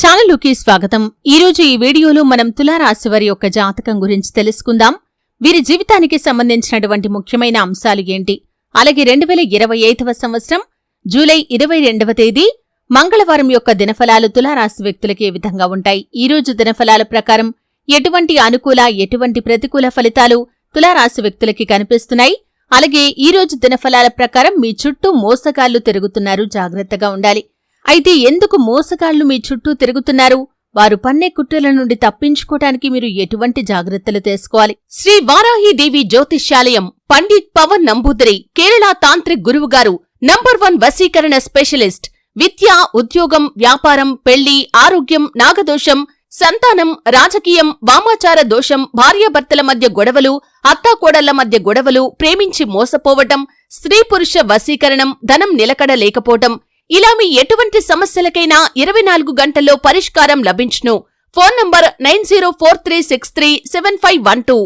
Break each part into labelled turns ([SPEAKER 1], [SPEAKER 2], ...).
[SPEAKER 1] ఛానల్లోకి స్వాగతం. ఈరోజు ఈ వీడియోలో మనం తులారాశి వారి యొక్క జాతకం గురించి తెలుసుకుందాం. వీరి జీవితానికి సంబంధించినటువంటి ముఖ్యమైన అంశాలు ఏంటి? అలాగే రెండు వేల ఇరవై ఐదవ సంవత్సరం జూలై ఇరవై రెండవ తేదీ మంగళవారం యొక్క దినఫలాలు తులారాశి వ్యక్తులకి ఏ విధంగా ఉంటాయి? ఈ రోజు దినఫలాల ప్రకారం ఎటువంటి అనుకూల ఎటువంటి ప్రతికూల ఫలితాలు తులారాశి వ్యక్తులకి కనిపిస్తున్నాయి? అలాగే ఈ రోజు దినఫలాల ప్రకారం మీ చుట్టూ మోసగాళ్ళు తిరుగుతున్నారు. జాగ్రత్తగా ఉండాలి. అయితే ఎందుకు మోసగాళ్ళు మీ చుట్టూ తిరుగుతున్నారు? వారు పన్నే కుట్రల నుండి తప్పించుకోవటానికి మీరు ఎటువంటి జాగ్రత్తలు తీసుకోవాలి? శ్రీ వారాహిదేవి జ్యోతిష్యాలయం పండిత్ పవన్ నంబూదరి కేరళ తాంత్రిక్ గురువు గారు నంబర్ వన్ వశీకరణ స్పెషలిస్ట్ విద్య ఉద్యోగం వ్యాపారం పెళ్ళి ఆరోగ్యం నాగదోషం సంతానం రాజకీయం వామాచార దోషం భార్యాభర్తల మధ్య గొడవలు అత్తాకోడళ్ళ మధ్య గొడవలు ప్రేమించి మోసపోవటం స్త్రీ పురుష వశీకరణం ధనం నిలకడ లేకపోవటం ఇలా మీ ఎటువంటి సమస్యలకైనా ఇరవై నాలుగు గంటల్లో పరిష్కారం లభించును. Phone number nine zero four three six three seven five one two.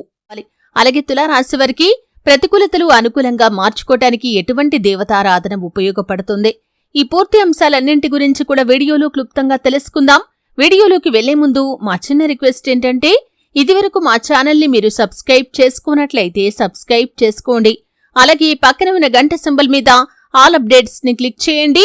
[SPEAKER 1] అలాగే తులారాశి వారికి ప్రతికూలతలు అనుకూలంగా మార్చుకోవటానికి ఎటువంటి దేవతారాధన ఉపయోగపడుతుంది? ఈ పూర్తి అంశాలన్నింటి గురించి కూడా వీడియోలో క్లుప్తంగా తెలుసుకుందాం. వీడియోలోకి వెళ్ళే ముందు మా చిన్న రిక్వెస్ట్ ఏంటంటే ఇదివరకు మా ఛానల్ని మీరు సబ్స్క్రైబ్ చేసుకున్నట్లయితే సబ్స్క్రైబ్ చేసుకోండి. అలాగే పక్కన ఉన్న గంట సింబల్ మీద ఆల్ అప్డేట్స్ని క్లిక్ చేయండి.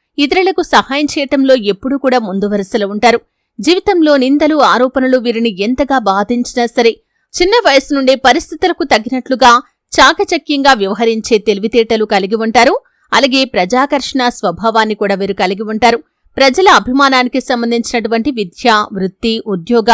[SPEAKER 1] ఇతరులకు సహాయం చేయటంలో ఎప్పుడూ కూడా ముందు వరుసలో ఉంటారు. జీవితంలో నిందలు ఆరోపణలు వీరిని ఎంతగా బాధించినా సరే చిన్న వయసు నుండే పరిస్థితులకు తగినట్లుగా చాకచక్యంగా వ్యవహరించే తెలివితేటలు కలిగి ఉంటారు. అలాగే ప్రజాకర్షణ స్వభావాన్ని కూడా వీరు కలిగి ఉంటారు. ప్రజల అభిమానానికి సంబంధించినటువంటి విద్య వృత్తి ఉద్యోగ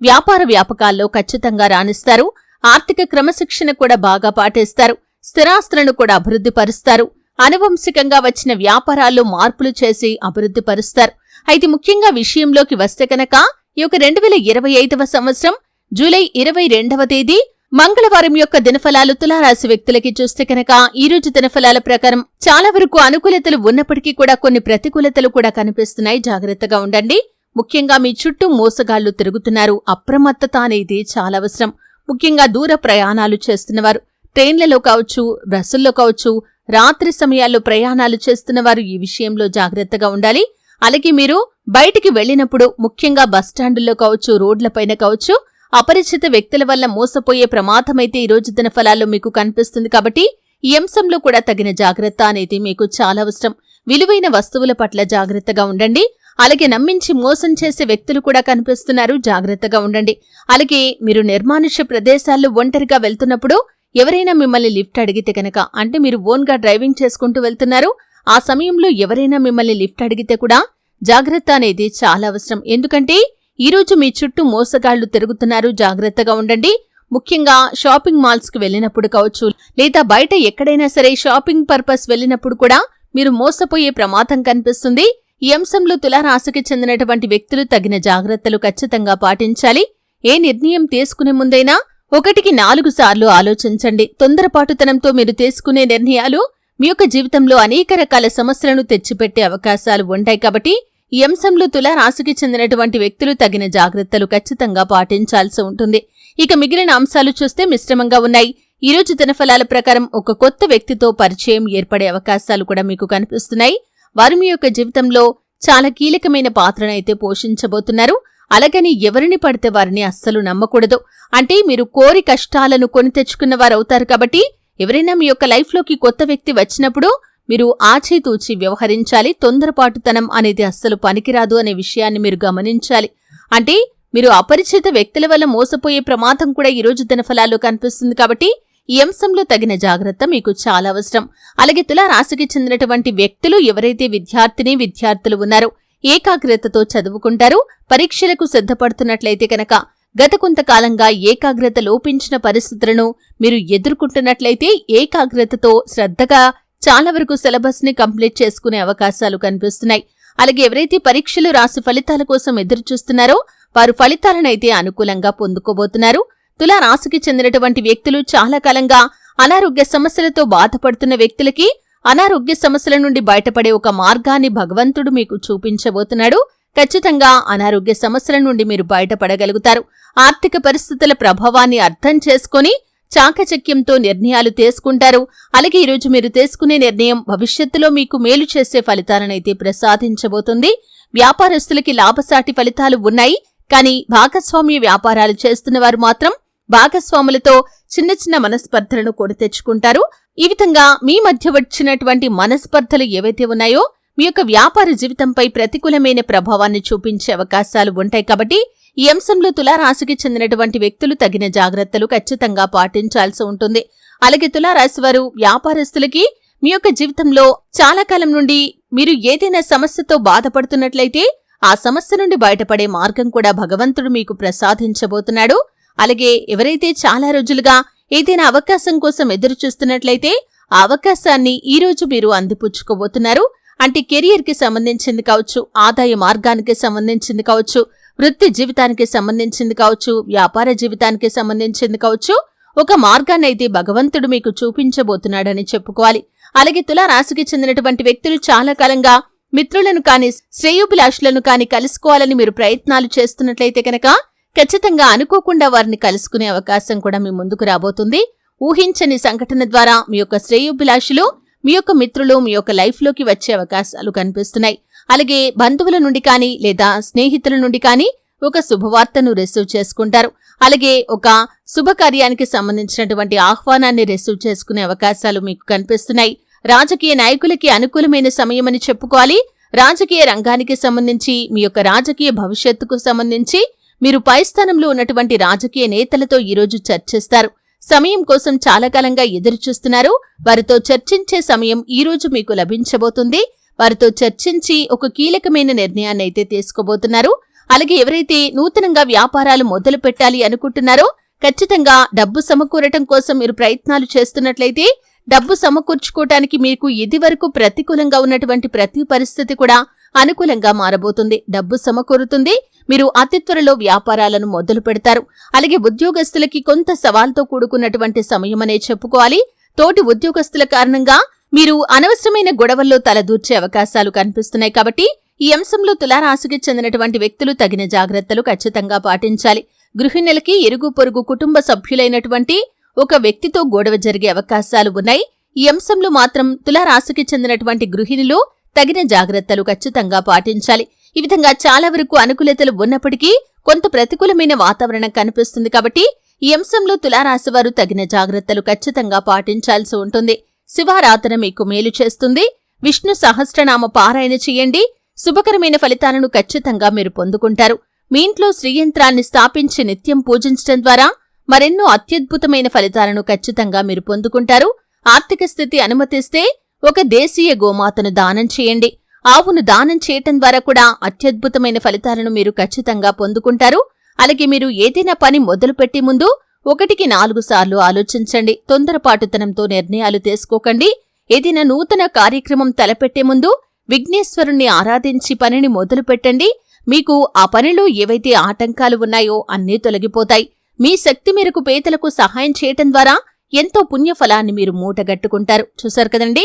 [SPEAKER 1] వ్యాపార వ్యాపకాల్లో ఖచ్చితంగా రాణిస్తారు. ఆర్థిక క్రమశిక్షణ కూడా బాగా పాటిస్తారు. స్థిరాస్తులను కూడా అభివృద్ధి పరుస్తారు. అనువంశికంగా వచ్చిన వ్యాపారాల్లో మార్పులు చేసి అభివృద్ధి పరుస్తారు. అయితే ముఖ్యంగా విషయంలోకి వస్తే కనుక ఈ యొక్క రెండు వేల ఇరవై ఐదవ సంవత్సరం జూలై ఇరవై రెండవ తేదీ మంగళవారం యొక్క దినఫలాలు తులారాశి వ్యక్తులకి చూస్తే కనుక ఈ రోజు దినఫలాల ప్రకారం చాలా వరకు అనుకూలతలు ఉన్నప్పటికీ కూడా కొన్ని ప్రతికూలతలు కూడా కనిపిస్తున్నాయి. జాగ్రత్తగా ఉండండి. ముఖ్యంగా మీ చుట్టూ మోసగాళ్ళు తిరుగుతున్నారు. అప్రమత్తత అనేది చాలా అవసరం. ముఖ్యంగా దూర ప్రయాణాలు చేస్తున్నవారు ట్రైన్లలో కావచ్చు బస్సుల్లో కావచ్చు రాత్రి సమయాల్లో ప్రయాణాలు చేస్తున్న వారు ఈ విషయంలో జాగ్రత్తగా ఉండాలి. అలాగే మీరు బయటికి వెళ్ళినప్పుడు ముఖ్యంగా బస్టాండుల్లో కావచ్చు రోడ్లపైన కావచ్చు అపరిచిత వ్యక్తుల వల్ల మోసపోయే ప్రమాదమైతే ఈ రోజు దిన ఫలాల్లో మీకు కనిపిస్తుంది కాబట్టి ఈ అంశంలో కూడా తగిన జాగ్రత్త అనేది మీకు చాలా అవసరం. విలువైన వస్తువుల పట్ల జాగ్రత్తగా ఉండండి. అలాగే నమ్మించి మోసం చేసే వ్యక్తులు కూడా కనిపిస్తున్నారు. జాగ్రత్తగా ఉండండి. అలాగే మీరు నిర్మానుష్య ప్రదేశాల్లో ఒంటరిగా వెళ్తున్నప్పుడు ఎవరైనా మిమ్మల్ని లిఫ్ట్ అడిగితే కనుక అంటే మీరు ఓన్గా డ్రైవింగ్ చేసుకుంటూ వెళ్తున్నారు ఆ సమయంలో ఎవరైనా మిమ్మల్ని లిఫ్ట్ అడిగితే కూడా జాగ్రత్త అనేది చాలా అవసరం. ఎందుకంటే ఈరోజు మీ చుట్టూ మోసగాళ్ళు తిరుగుతున్నారు జాగ్రత్తగా ఉండండి. ముఖ్యంగా షాపింగ్ మాల్స్కి వెళ్ళినప్పుడు కావచ్చు లేదా బయట ఎక్కడైనా సరే షాపింగ్ పర్పస్ వెళ్ళినప్పుడు కూడా మీరు మోసపోయే ప్రమాదం కనిపిస్తుంది. ఈ అంశంలో తులారాశికి చెందినటువంటి వ్యక్తులు తగిన జాగ్రత్తలు ఖచ్చితంగా పాటించాలి. ఏ నిర్ణయం తీసుకునే ముందైనా ఒకటికి నాలుగు సార్లు ఆలోచించండి. తొందరపాటుతనంతో మీరు తీసుకునే నిర్ణయాలు మీ యొక్క జీవితంలో అనేక రకాల సమస్యలను తెచ్చిపెట్టే అవకాశాలు ఉంటాయి కాబట్టి ఈ అంశంలో తులారాశికి చెందినటువంటి వ్యక్తులు తగిన జాగ్రత్తలు ఖచ్చితంగా పాటించాల్సి ఉంటుంది. ఇక మిగిలిన అంశాలు చూస్తే మిశ్రమంగా ఉన్నాయి. ఈ రోజు దినఫలాల ప్రకారం ఒక కొత్త వ్యక్తితో పరిచయం ఏర్పడే అవకాశాలు కూడా మీకు కనిపిస్తున్నాయి. వారు మీ యొక్క జీవితంలో చాలా కీలకమైన పాత్రనైతే పోషించబోతున్నారు. అలాగని ఎవరిని పడితే వారిని అస్సలు నమ్మకూడదు. అంటే మీరు కోరి కష్టాలను కొని తెచ్చుకున్న వారవుతారు కాబట్టి ఎవరైనా మీ యొక్క లైఫ్లోకి కొత్త వ్యక్తి వచ్చినప్పుడు మీరు ఆచితూచి వ్యవహరించాలి. తొందరపాటుతనం అనేది అస్సలు పనికిరాదు అనే విషయాన్ని మీరు గమనించాలి. అంటే మీరు అపరిచిత వ్యక్తుల వల్ల మోసపోయే ప్రమాదం కూడా ఈ రోజు దినఫలాల్లో కనిపిస్తుంది కాబట్టి ఈ అంశంలో తగిన జాగ్రత్త మీకు చాలా అవసరం. అలాగే తులా రాశికి చెందినటువంటి వ్యక్తులు ఎవరైతే విద్యార్థిని విద్యార్థులు ఉన్నారో ఏకాగ్రతతో చదువుకుంటారు పరీక్షలకు సిద్ధపడుతున్నట్లయితే కనుక గత కొంతకాలంగా ఏకాగ్రత లోపించిన పరిస్థితులను మీరు ఎదుర్కొంటున్నట్లయితే ఏకాగ్రతతో శ్రద్ధగా చాలా వరకు సిలబస్ని కంప్లీట్ చేసుకునే అవకాశాలు కనిపిస్తున్నాయి. అలాగే ఎవరైతే పరీక్షలు రాసి ఫలితాల కోసం ఎదురుచూస్తున్నారో వారు ఫలితాలనైతే అనుకూలంగా పొందుకోబోతున్నారు. తులా రాశికి చెందినటువంటి వ్యక్తులు చాలా కాలంగా అనారోగ్య సమస్యలతో బాధపడుతున్న వ్యక్తులకి అనారోగ్య సమస్యల నుండి బయటపడే ఒక మార్గాన్ని భగవంతుడు మీకు చూపించబోతున్నాడు. ఖచ్చితంగా అనారోగ్య సమస్యల నుండి మీరు బయటపడగలుగుతారు. ఆర్థిక పరిస్థితుల ప్రభావాన్ని అర్థం చేసుకొని చాకచక్యంతో నిర్ణయాలు తీసుకుంటారు. అలాగే ఈరోజు మీరు తీసుకునే నిర్ణయం భవిష్యత్తులో మీకు మేలు చేసే ఫలితాలనైతే ప్రసాదించబోతుంది. వ్యాపారస్తులకి లాభసాటి ఫలితాలు ఉన్నాయి. కానీ భాగస్వామ్య వ్యాపారాలు చేస్తున్న వారు మాత్రం భాగస్వాములతో చిన్న చిన్న మనస్పర్ధలను కొని తెచ్చుకుంటారు. ఈ విధంగా మీ మధ్య వచ్చినటువంటి మనస్పర్ధలు ఏవైతే ఉన్నాయో మీ యొక్క వ్యాపార జీవితంపై ప్రతికూలమైన ప్రభావాన్ని చూపించే అవకాశాలు ఉంటాయి కాబట్టి ఈ అంశంలో తులారాశికి చెందినటువంటి వ్యక్తులు తగిన జాగ్రత్తలు ఖచ్చితంగా పాటించాల్సి ఉంటుంది. అలాగే తులారాశి వారు వ్యాపారస్తులకి మీ యొక్క జీవితంలో చాలా కాలం నుండి మీరు ఏదైనా సమస్యతో బాధపడుతున్నట్లయితే ఆ సమస్య నుండి బయటపడే మార్గం కూడా భగవంతుడు మీకు ప్రసాదించబోతున్నాడు. అలాగే ఎవరైతే చాలా రోజులుగా ఏదైనా అవకాశం కోసం ఎదురు చూస్తున్నట్లయితే ఆ అవకాశాన్ని ఈ రోజు మీరు అందిపుచ్చుకోబోతున్నారు. అంటే కెరియర్కి సంబంధించింది కావచ్చు ఆదాయ మార్గానికి సంబంధించింది కావచ్చు వృత్తి జీవితానికి సంబంధించింది కావచ్చు వ్యాపార జీవితానికి సంబంధించింది కావచ్చు ఒక మార్గాన్ని అయితే భగవంతుడు మీకు చూపించబోతున్నాడని చెప్పుకోవాలి. అలాగే తులారాశికి చెందినటువంటి వ్యక్తులు చాలా కాలంగా మిత్రులను కాని శ్రేయోభిలాషులను కాని కలుసుకోవాలని మీరు ప్రయత్నాలు చేస్తున్నట్లయితే కనుక ఖచ్చితంగా అనుకోకుండా వారిని కలుసుకునే అవకాశం కూడా మీ ముందుకు రాబోతుంది. ఊహించని సంఘటన ద్వారా మీ యొక్క శ్రేయోభిలాషులు మీ యొక్క మిత్రులు మీ యొక్క లైఫ్లోకి వచ్చే అవకాశాలు కనిపిస్తున్నాయి. అలాగే బంధువుల నుండి కానీ లేదా స్నేహితుల నుండి కానీ ఒక శుభవార్తను రిసీవ్ చేసుకుంటారు. అలాగే ఒక శుభకార్యానికి సంబంధించినటువంటి ఆహ్వానాన్ని రిసీవ్ చేసుకునే అవకాశాలు మీకు కనిపిస్తున్నాయి. రాజకీయ నాయకులకి అనుకూలమైన సమయమని చెప్పుకోవాలి. రాజకీయ రంగానికి సంబంధించి మీ యొక్క రాజకీయ భవిష్యత్తుకు సంబంధించి మీరు పైస్థానంలో ఉన్నటువంటి రాజకీయ నేతలతో ఈరోజు చర్చిస్తారు. సమయం కోసం చాలా కాలంగా ఎదురుచూస్తున్నారు. వారితో చర్చించే సమయం ఈ రోజు మీకు లభించబోతుంది. వారితో చర్చించి ఒక కీలకమైన నిర్ణయాన్ని అయితే తీసుకోబోతున్నారు. అలాగే ఎవరైతే నూతనంగా వ్యాపారాలు మొదలు పెట్టాలి అనుకుంటున్నారో ఖచ్చితంగా డబ్బు సమకూరటం కోసం మీరు ప్రయత్నాలు చేస్తున్నట్లయితే డబ్బు సమకూర్చుకోవటానికి మీకు ఇదివరకు ప్రతికూలంగా ఉన్నటువంటి ప్రతి పరిస్థితి కూడా అనుకూలంగా మారబోతుంది. డబ్బు సమకూరుతుంది. మీరు అతి త్వరలో వ్యాపారాలను మొదలు పెడతారు. అలాగే ఉద్యోగస్తులకి కొంత సవాల్తో కూడుకున్నటువంటి సమయమనే చెప్పుకోవాలి. తోటి ఉద్యోగస్తుల కారణంగా మీరు అనవసరమైన గొడవల్లో తలదూర్చే అవకాశాలు కనిపిస్తున్నాయి కాబట్టి ఈ అంశంలో తులారాశికి చెందినటువంటి వ్యక్తులు తగిన జాగ్రత్తలు ఖచ్చితంగా పాటించాలి. గృహిణులకి ఇరుగు పొరుగు కుటుంబ సభ్యులైనటువంటి ఒక వ్యక్తితో గొడవ జరిగే అవకాశాలు ఉన్నాయి. ఈ అంశంలో మాత్రం తులారాశికి చెందినటువంటి గృహిణులు తగిన జాగ్రత్తలు ఖచ్చితంగా పాటించాలి. ఈ విధంగా చాలా వరకు అనుకూలతలు ఉన్నప్పటికీ కొంత ప్రతికూలమైన వాతావరణం కనిపిస్తుంది కాబట్టి ఈ అంశంలో తులారాశి వారు తగిన జాగ్రత్తలు ఖచ్చితంగా పాటించాల్సి ఉంటుంది. శివారాధన మీకు మేలు చేస్తుంది. విష్ణు సహస్రనామ పారాయణ చేయండి. శుభకరమైన ఫలితాలను ఖచ్చితంగా మీరు పొందుకుంటారు. మీ ఇంట్లో శ్రీయంత్రాన్ని స్థాపించి నిత్యం పూజించడం ద్వారా మరెన్నో అత్యద్భుతమైన ఫలితాలను ఖచ్చితంగా మీరు పొందుకుంటారు. ఆర్థిక స్థితి అనుమతిస్తే ఒక దేశీయ గోమాతను దానం చేయండి. ఆవును దానం చేయటం ద్వారా కూడా అత్యద్భుతమైన ఫలితాలను మీరు ఖచ్చితంగా పొందుకుంటారు. అలాగే మీరు ఏదైనా పని మొదలుపెట్టే ముందు ఒకటికి నాలుగు సార్లు ఆలోచించండి. తొందరపాటుతనంతో నిర్ణయాలు తీసుకోకండి. ఏదైనా నూతన కార్యక్రమం తలపెట్టే ముందు విఘ్నేశ్వరుణ్ణి ఆరాధించి పనిని మొదలుపెట్టండి. మీకు ఆ పనిలో ఏవైతే ఆటంకాలు ఉన్నాయో అన్నీ తొలగిపోతాయి. మీ శక్తి మేరకు పేదలకు సహాయం చేయటం ద్వారా ఎంతో పుణ్యఫలాన్ని మీరు మూటగట్టుకుంటారు. చూశారు కదండీ?